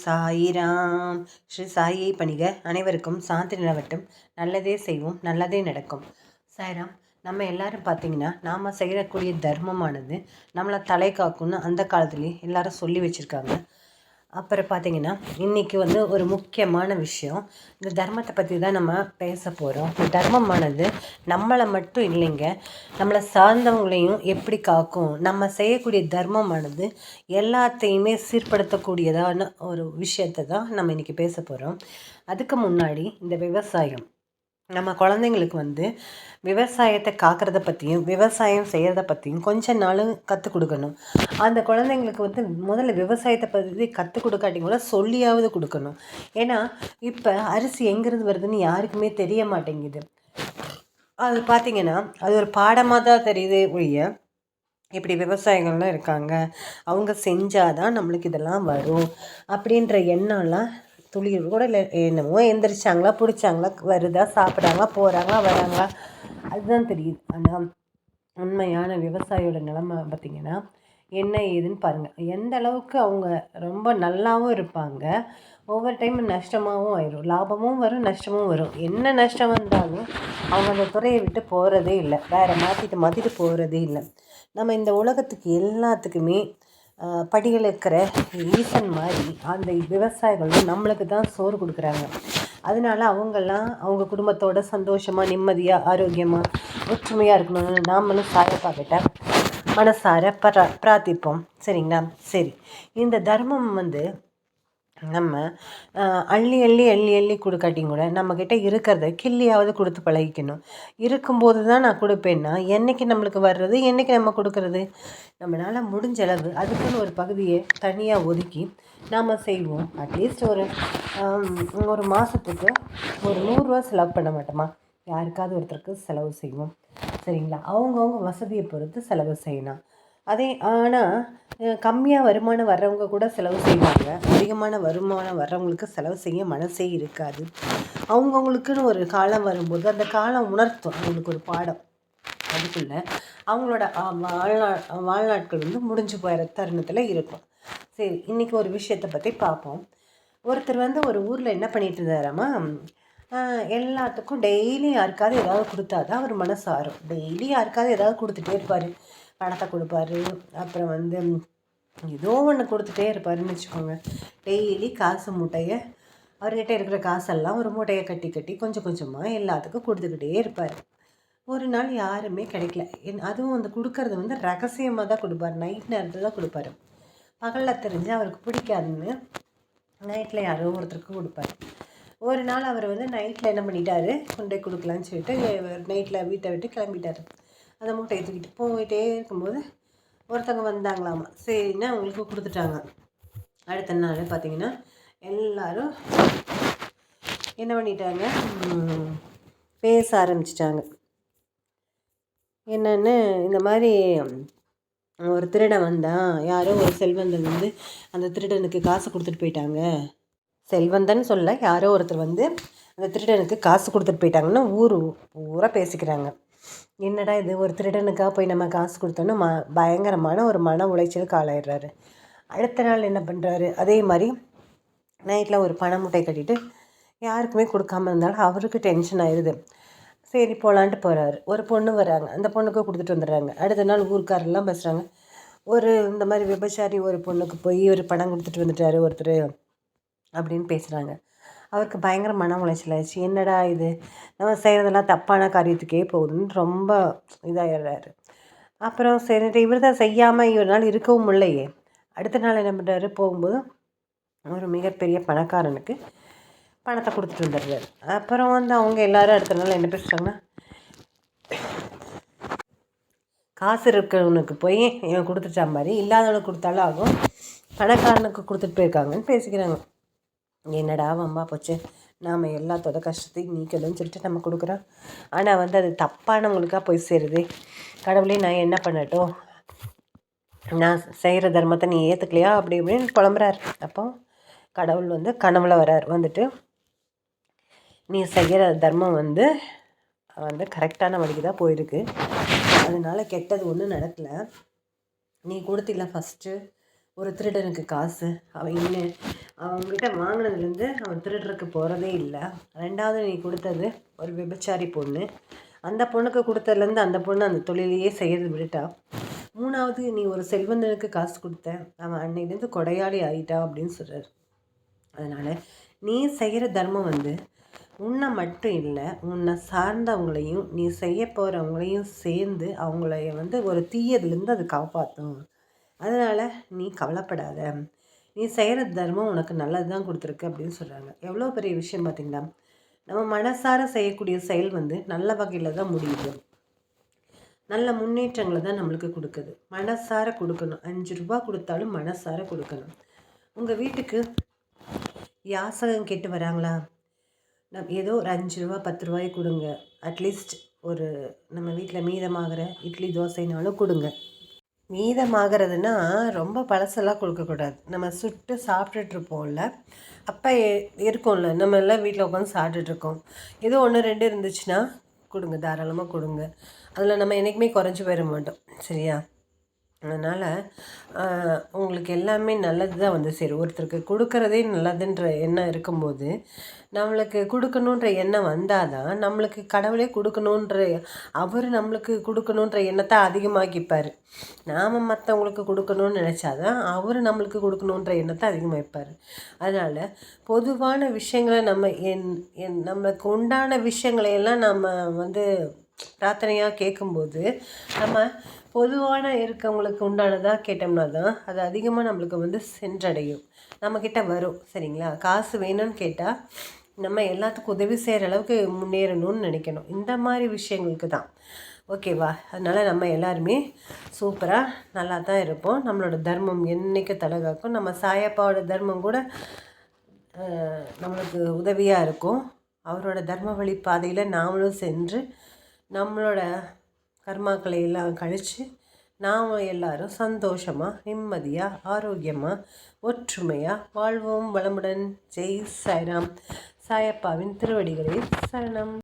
சாயிராம். ஸ்ரீ சாயை பணிக. அனைவருக்கும் சாந்தி நிலவட்டும். நல்லதே செய்வோம். நல்லதே நடக்கும். சாய்ராம் நம்ம எல்லாரும் பார்த்தீங்கன்னா நாம் செய்யக்கூடிய தர்மமானது நம்மளை தலை காக்கும்னு அந்த காலத்துலேயே எல்லாரும் சொல்லி வச்சுருக்காங்க. அப்புறம் பார்த்தீங்கன்னா இன்றைக்கி வந்து ஒரு முக்கியமான விஷயம். இந்த தர்மத்தை பற்றி தான் நம்ம பேச போகிறோம் இந்த தர்மமானது நம்மளை மட்டும் இல்லைங்க. நம்மளை சார்ந்தவங்களையும் எப்படி காக்கும்? நம்ம செய்யக்கூடிய தர்மமானது எல்லாத்தையுமே சீர்படுத்தக்கூடியதான ஒரு விஷயத்தை தான் நம்ம இன்றைக்கி பேச போகிறோம் அதுக்கு முன்னாடி இந்த விவசாயம். நம்ம குழந்தைங்களுக்கு வந்து விவசாயத்தை காக்கிறத பற்றியும் விவசாயம் செய்கிறத பற்றியும் கொஞ்ச நாளும் கற்றுக் கொடுக்கணும். அந்த குழந்தைங்களுக்கு வந்து முதல்ல விவசாயத்தை பற்றி கற்றுக் கொடுக்காட்டி கூட சொல்லியாவது கொடுக்கணும். ஏன்னா இப்போ அரிசி எங்கேருந்து வருதுன்னு யாருக்குமே தெரிய மாட்டேங்குது. அது பார்த்திங்கன்னா அது ஒரு பாடமாக தான் தெரியுது ஒழிய இப்படி விவசாயிகள்லாம் இருக்காங்க. அவங்க செஞ்சால் தான் நம்மளுக்கு இதெல்லாம் வரும். அப்படின்ற எண்ணம்லாம் துளி கூட இல்லை என்னமோ எந்திரிச்சாங்களா பிடிச்சாங்களா வருதா சாப்பிட்றாங்களா போகிறாங்களா வராங்களா அதுதான் தெரியுது. ஆனால் உண்மையான விவசாயியோட நிலமை பார்த்திங்கன்னா என்ன ஏதுன்னு பாருங்கள் எந்த அளவுக்கு அவங்க ரொம்ப நல்லாவும் இருப்பாங்க ஒவ்வொரு டைம் நஷ்டமாகவும் ஆயிடும் லாபமும் வரும் நஷ்டமும் வரும். என்ன நஷ்டம் வந்தாலும் அவங்க அந்த துறையை விட்டு போகிறதே இல்லை. வேறு மாற்றிட்டு மாற்றிட்டு போகிறதே இல்லை. நம்ம இந்த உலகத்துக்கு எல்லாத்துக்குமே படிகள் இருக்கிற ஈசன் மாதிரி அந்த விவசாயிகளும் நம்மளுக்கு தான் சோறு கொடுக்குறாங்க. அதனால அவங்கெல்லாம் அவங்க குடும்பத்தோட சந்தோஷமாக நிம்மதியாக ஆரோக்கியமாக ஒற்றுமையாக இருக்கணும்னு நாமளும் சாயப்பாக்கிட்ட மனசார பிரா பிரார்த்திப்போம். சரிங்களா? சரி. இந்த தர்மம் வந்து நம்ம அள்ளி அள்ளி அள்ளி அள்ளி கொடுக்காட்டியும் கூட நம்மக்கிட்ட இருக்கிறத கிள்ளியாவது கொடுத்து பழகிக்கணும். இருக்கும்போது தான் நான் கொடுப்பேன்னா என்றைக்கு நம்மளுக்கு வர்றது என்றைக்கு நம்ம கொடுக்குறது? நம்மளால் முடிஞ்ச அளவு அதுக்குன்னு ஒரு பகுதியை தனியாக ஒதுக்கி நாம் செய்வோம். அட்லீஸ்ட் ஒரு ஒரு மாதத்துக்கு ஒரு நூறுரூவா செலவு பண்ண மாட்டோமா? யாருக்காவது ஒருத்தருக்கு செலவு செய்வோம். சரிங்களா? அவங்கவுங்க வசதியை பொறுத்து செலவு செய்யலாம். அதே ஆனால் கம்மியாக வருமானம் வர்றவங்க கூட செலவு செய்வாங்க. அதிகமான வருமானம் வர்றவங்களுக்கு செலவு செய்ய மனசே இருக்காது. அவங்கவுங்களுக்குன்னு ஒரு காலம் வரும்போது அந்த காலம் உணர்த்தும். அவங்களுக்கு ஒரு பாடம். அதுக்குள்ளே அவங்களோட வாழ்நா வாழ்நாட்கள் வந்து முடிஞ்சு போகிற தருணத்தில் இருக்கும். சரி இன்றைக்கி ஒரு விஷயத்தை பற்றி பார்ப்போம் ஒருத்தர் வந்து ஒரு ஊரில் என்ன பண்ணிட்டு இருந்தாராமா? எல்லாத்துக்கும் டெய்லி யாருக்காவது ஏதாவது கொடுத்தா தான் அவர் மனசு ஆறும். டெய்லி யாருக்காவது ஏதாவது கொடுத்துட்டே இருப்பார். பணத்தை கொடுப்பாரு. அப்புறம் வந்து ஏதோ ஒன்று கொடுத்துட்டே இருப்பாருன்னு வச்சுக்கோங்க. டெய்லி காசு மூட்டையை அவர்கிட்ட இருக்கிற காசெல்லாம் ஒரு மூட்டையை கட்டி கட்டி கொஞ்சம் கொஞ்சமாக எல்லாத்துக்கும் கொடுத்துக்கிட்டே இருப்பார். ஒரு நாள் யாருமே கிடைக்கல. என் அதுவும் வந்து கொடுக்கறது வந்து ரகசியமாக தான் கொடுப்பார். நைட் நேரத்தில் தான் கொடுப்பாரு. பகலில் தெரிஞ்சு அவருக்கு பிடிக்காதுன்னு நைட்டில் யாரோ ஒருத்தருக்கு கொடுப்பார். ஒரு நாள் அவர் வந்து நைட்டில் என்ன பண்ணிட்டாரு? கொண்டு போய் கொடுக்கலான்னு சொல்லிட்டு நைட்டில் வீட்டை விட்டு கிளம்பிட்டார். அந்த மூட்டையை தூக்கிட்டு போயிட்டே இருக்கும்போது ஒருத்தவங்க வந்தாங்களாமா. சரின்னா அவங்களுக்கு கொடுத்துட்டாங்க. அடுத்த நாள் பார்த்தீங்கன்னா எல்லோரும் என்ன பண்ணிட்டாங்க? பேச ஆரம்பிச்சிட்டாங்க. என்னென்னு இந்த மாதிரி ஒரு திருடன் வந்தான் யாரோ ஒரு செல்வந்தன் வந்து அந்த திருடனுக்கு காசு கொடுத்துட்டு போயிட்டாங்க. செல்வந்தன் சொல்ல யாரோ ஒருத்தர் வந்து அந்த திருடனுக்கு காசு கொடுத்துட்டு போயிட்டாங்கன்னு ஊர் பூரா பேசிக்கிறாங்க. என்னடா இது? ஒரு திருடனுக்காக போய் நம்ம காசு கொடுத்தோன்னு ம பயங்கரமான ஒரு மன உளைச்சலுக்கு ஆளாயிடுறாரு. அடுத்த நாள் என்ன பண்ணுறாரு அதே மாதிரி நைட்டில் ஒரு பண மூட்டை கட்டிட்டு யாருக்குமே கொடுக்காம இருந்தாலும் அவருக்கு டென்ஷன் ஆயிடுது சரி போகலான்ட்டு போகிறாரு ஒரு பொண்ணு வராங்க அந்த பொண்ணுக்கு கொடுத்துட்டு வந்துடுறாங்க. அடுத்த நாள் ஊருக்காரெல்லாம் பேசுகிறாங்க ஒரு இந்த மாதிரி விபச்சாரி ஒரு பொண்ணுக்கு போய் ஒரு பணம் கொடுத்துட்டு வந்துட்டாரு ஒருத்தர் அப்படின்னு பேசுகிறாங்க அவருக்கு பயங்கர மன உளைச்சல் ஆயிடுச்சு. என்னடா இது? நம்ம செய்கிறதெல்லாம் தப்பான காரியத்துக்கே போகுதுன்னு ரொம்ப இதாகிடுறாரு அப்புறம் சரி இவர் தான் செய்யாமல் இவர் நாள் இருக்கவும் இல்லையே. அடுத்த நாள் என்ன பண்ணுறாரு போகும்போது ஒரு மிகப்பெரிய பணக்காரனுக்கு பணத்தை கொடுத்துட்டு வந்துடுறாரு. அப்புறம் வந்து அவங்க எல்லோரும் அடுத்த நாள் என்ன பேசுகிறாங்கன்னா காசு இருக்கிறவனுக்கு போய் இவன் கொடுத்துட்டா மாதிரி இல்லாதவனுக்கு கொடுத்தாலும் ஆகும். பணக்காரனுக்கு கொடுத்துட்டு போயிருக்காங்கன்னு பேசிக்கிறாங்க. என்னடா வம்பா போச்சு? நாம் எல்லாத்தோட கஷ்டத்தையும் நீக்கணும்னு சொல்லிட்டு நம்ம கொடுக்குறோம். ஆனால் வந்து அது தப்பானவங்களுக்காக போய் சேருது. கடவுளே நான் என்ன பண்ணட்டும்? நான் செய்கிற தர்மத்தை நீ ஏற்றுக்கலையா அப்படி இப்படின்னு புலம்புறார். அப்போ கடவுள் வந்து கனவுல வரார் வந்துட்டு நீ செய்கிற தர்மம் வந்து வந்து கரெக்டான வழிக்கு தான் போயிருக்கு. அதனால் கெட்டது ஒன்றும் நடக்கலை. நீ கொடுத்தில ஃபஸ்ட்டு ஒரு திருடனுக்கு காசு. அவன் இன்னும் அவங்ககிட்ட வாங்கினதுலேருந்து அவன் திருடுறக்கு போகிறதே இல்லை. ரெண்டாவது நீ கொடுத்தது ஒரு விபச்சாரி பொண்ணு. அந்த பொண்ணுக்கு கொடுத்ததுலேருந்து அந்த பொண்ணு அந்த தொழிலையே செய்கிறது விட்டுட்டா. மூணாவது நீ ஒரு செல்வந்தனுக்கு காசு கொடுத்த. அவன் அன்னையிலேருந்து கொடையாளி ஆகிட்டா அப்படின்னு சொல்கிறார் அதனால் நீ செய்கிற தர்மம் வந்து உன்னை மட்டும் இல்லை உன்னை சார்ந்தவங்களையும் நீ செய்ய போகிறவங்களையும் சேர்ந்து அவங்கள வந்து ஒரு தீயதுலேருந்து அது காப்பாற்றும் அதனால் நீ கவலைப்படாத. நீ செய்கிற தர்மம் உனக்கு நல்லது தான் கொடுத்துருக்கு அப்படின்னு சொல்கிறாங்க எவ்வளோ பெரிய விஷயம் பார்த்திங்களா நம்ம மனசார செய்யக்கூடிய செயல் வந்து நல்ல வகையில் தான் முடியுது. நல்ல முன்னேற்றங்களை தான் நம்மளுக்கு கொடுக்குது. மனசார கொடுக்கணும். அஞ்சு ரூபா கொடுத்தாலும் மனசார கொடுக்கணும். உங்கள் வீட்டுக்கு யாசகம் கேட்டு வராங்களா? நம் ஏதோ ஒரு அஞ்சு ரூபா பத்து ரூபாய் கொடுங்க. அட்லீஸ்ட் ஒரு நம்ம வீட்டில் மீதமாகிற இட்லி தோசைனாலும் கொடுங்க. மீதமாகிறதுனா ரொம்ப பழசெல்லாம் கொடுக்கக்கூடாது. நம்ம சுட்டு சாப்பிட்டுட்ருப்போம்ல. அப்போ இருக்கும்ல. நம்ம எல்லாம் வீட்டில் உட்காந்து சாப்பிட்டுட்ருக்கோம். ஏதோ ஒன்று ரெண்டு இருந்துச்சுன்னா கொடுங்க. தாராளமாக கொடுங்க. அதில் நம்ம என்றைக்குமே குறைஞ்சி போயிட மாட்டோம். சரியா? அதனால் உங்களுக்கு எல்லாமே நல்லது தான் வந்து சரி ஒருத்தருக்கு கொடுக்குறதே நல்லதுன்ற எண்ணம் இருக்கும்போது நம்மளுக்கு கொடுக்கணுன்ற எண்ணம் வந்தால் தான் நம்மளுக்கு கடவுளே கொடுக்கணுன்ற அவர் நம்மளுக்கு கொடுக்கணுன்ற எண்ணத்தை அதிகமாக்கிப்பார். நாம் மற்றவங்களுக்கு கொடுக்கணும்னு நினச்சாதான் அவர் நம்மளுக்கு கொடுக்கணுன்ற எண்ணத்தை அதிகமாகிப்பார் அதனால் பொதுவான விஷயங்களை நம்ம என் என் நம்மளுக்கு உண்டான விஷயங்களையெல்லாம் நம்ம வந்து பிரார்த்தனையாக கேட்கும்போது நம்ம பொதுவான இருக்கவங்களுக்கு உண்டானதாக கேட்டோம்னா தான் அது அதிகமாக நம்மளுக்கு வந்து சென்றடையும். நம்மக்கிட்ட வரும் சரிங்களா? காசு வேணும்னு கேட்டால் நம்ம எல்லாத்துக்கும் உதவி செய்கிற அளவுக்கு முன்னேறணும்னு நினைக்கணும். இந்த மாதிரி விஷயங்களுக்கு தான். ஓகேவா அதனால் நம்ம எல்லாருமே சூப்பராக நல்லா தான் இருப்போம். நம்மளோட தர்மம் என்றைக்கு தலகாக்கும் நம்ம சாயப்பாவோட தர்மம் கூட நம்மளுக்கு உதவியாக இருக்கும். அவரோட தர்ம வழி பாதையில் நாமளும் சென்று நம்மளோட கர்மாக்களை எல்லாம் கழித்து நாம் எல்லாரும் சந்தோஷமாக நிம்மதியாக ஆரோக்கியமாக ஒற்றுமையாக வாழ்வோம். வளமுடன். ஜெய் சாய்ராம். சாயப்பாவின் திருவடிகளில் சரணம்.